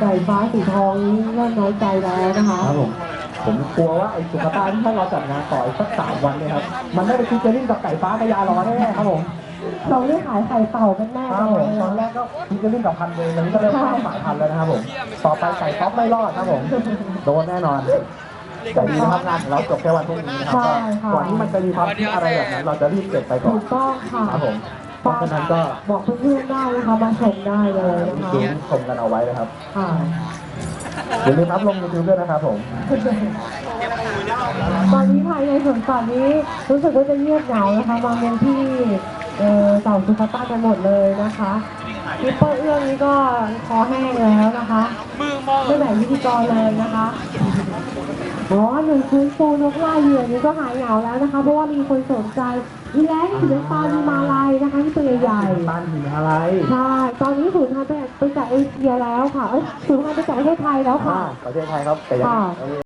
ไก่ฟ้าสีทองนี่ก็น้อยใจแล้วนะคะครับผม ผมกลัวว่าไอ้สุกาต้าที่ถ้าเราจัดงานต่ออีกสักสามวันเนี่ยครับ มันได้ไปคิดจะเล่นกับไก่ฟ้าพยาร้อแน่ๆครับผมเราได้ขายไข่เต่ากันแน่ครับเลผมยตอนแรกก็คิดจะเล่นกับพันเลยตอนนี้ก็เริ่มข้ามสายพันธุ์แล้วนะครับผม ต่อไปไก่ท็อปไม่รอดครับผม โดนแน่นอนแต่ดีนะครับงานของเราจบแค่วันพรุ่งนี้นะครับก็ก่อนที่มันจะมีความคิดอะไรแบบนั้นเราจะรีบเก็บไปก่อถูนกต้องค่ะครับผม เพราะฉะนั้นก็บอกเพื่อนๆได้นะคะมาชมได้เลยนะคะดูชมกันเอาไว้นะครับค่ะ อย่าลืมอัพลงยูทูบด้วยนะครับผม ตอนนี้ภายในสวนสัตว์นี้รู้สึกว่าจะเงียบเหงานะคะมองเงินที่เอ่อเต่าสุขต้ากันหมดเลยนะคะลิปเปอร์เอื้องนี้ก็คอแห้งแล้วนะคะไม่แบ่งพิธีกรเลยนะคะอ๋อหนึ่งฟื้นฟูนกล่าเหยื่อนี้ก็หายเหงาแล้วนะคะ เพราะว่ามีคนสนใจมีแล้สีน้ำตาลมีมาลาย อะไร ใช่ ตอนนี้สูญพันธุ์ไปไปจากเอเชียแล้วค่ะเอ้ยสูญพันธุ์ไปจากประเทศไทยแล้วอ่าค่ะประเทศไทยครับ แต่ยังค่ะ